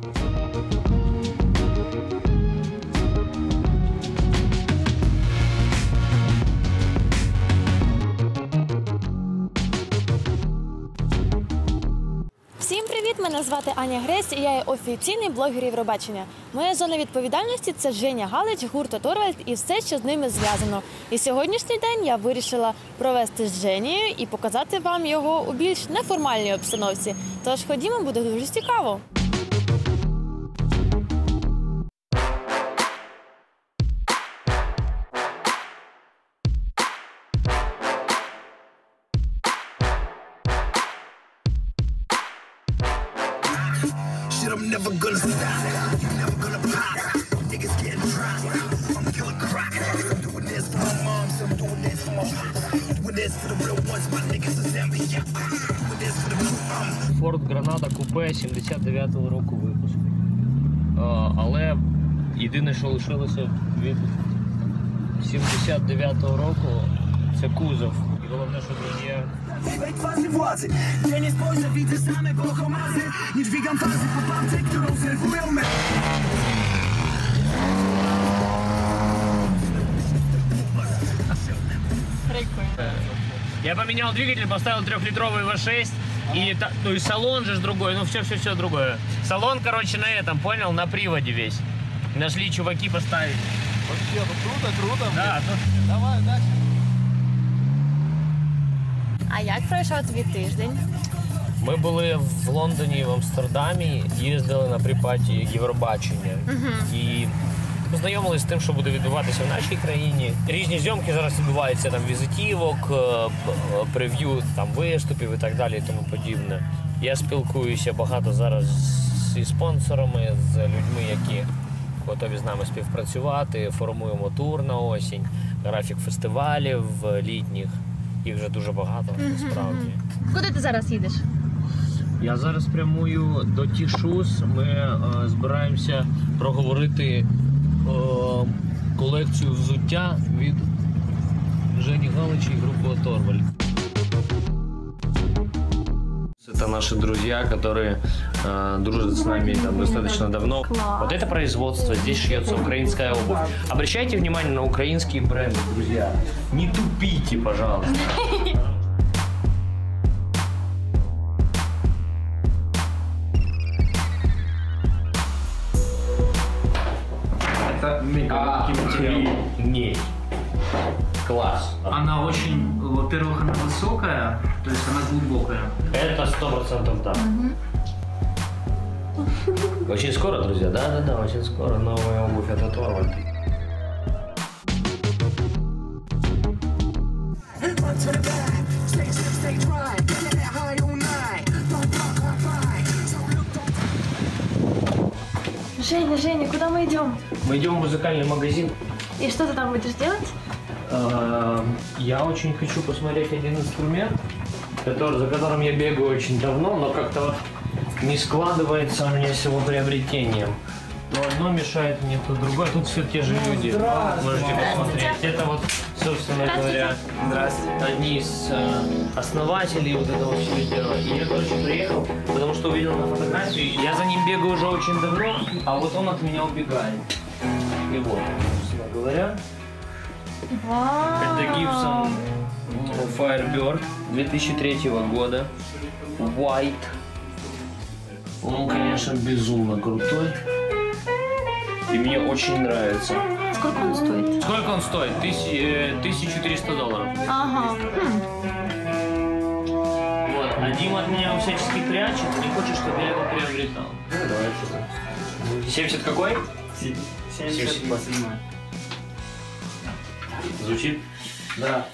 Всім привіт! Мене звати Аня Гресь, і я є офіційний блогер Євробачення. Моя зона відповідальності це Женя Галич, гурт Торвальд і все, що з ними зв'язано. І сьогоднішній день я вирішила провести з Женією і показати вам його у більш неформальній обстановці. Тож ходімо, буде дуже цікаво. Shit, I'm never gonna stop. You never gonna pop. Niggas getting dropped. I'm killing crack. I'm doing this for my moms. I'm doing this for my pops. Doing this for the real ones. My niggas is Zambia. Doing this for the blue. Um, Форд Гранада купе 79-го року випуску. Але єдине, що лишилося від 79-го року, це кузов. І головне, що він є władzy Gdzie nie spojrzę, widzę same bohomazy Nie dźwigam fazy po pałce, którą serwują me Я поменял двигатель, поставил трехлитровый V6. И, ну и салон же другой, ну все-все-все другое. Салон, короче, на этом, понял, на приводе весь. Нашли чуваки поставить. Вообще, ну круто, круто. Да, ну, Давай, удачи. А як пройшов твій тиждень? Ми були в Лондоні в Амстердамі, їздили на припаті Євробачення і познайомилися з тим, що буде відбуватися в нашій країні. Різні зйомки зараз відбуваються там візитівок, е, е, прев'ю там виступів і так далі, і тому подібне. Я спілкуюся багато зараз зі спонсорами, з людьми, які готові з нами співпрацювати. Формуємо тур на осінь, графік фестивалів е, літніх. Їх вже дуже багато насправді. Куди ти зараз їдеш? Я зараз прямую до Тішус. Ми е, збираємося проговорити е, колекцію взуття від Жені Галичі і групи Торваль. Это наши друзья, которые э, дружат с нами там, достаточно давно. Класс. Вот это производство, здесь шьется украинская обувь. Обращайте внимание на украинские бренды, друзья. Не тупите, пожалуйста. Это мега материал. Не. Класс. Она очень, во-первых, она высокая, то есть она глубокая. Сто процентов да. Очень скоро, друзья, да-да-да, очень скоро новая обувь от Торвальд. Женя, Женя, куда мы идем? Мы идем в музыкальный магазин. И что ты там будешь делать? Э, Я очень хочу посмотреть один инструмент, который, за которым я бегаю очень давно, но как-то вот не складывается у меня с его приобретением. То одно мешает мне, то другое. Тут все те же люди. Можете посмотреть. Это вот, собственно говоря, одни из э, основателей вот этого всего дела. И я, короче, приехал, потому что увидел на фотографии. Я за ним бегаю уже очень давно, а вот он от меня убегает. И вот, собственно говоря. Это Gibson Firebird 2003 года. White. Он, конечно, безумно крутой. И мне очень нравится. Сколько он стоит? Сколько он стоит? Тысяч- э, 1300 долларов. Ага. Хм. Вот. А Дима от меня всячески прячет, не хочет, чтобы я его приобретал. Ну, давай что 70 какой? 77 Звучит? Да.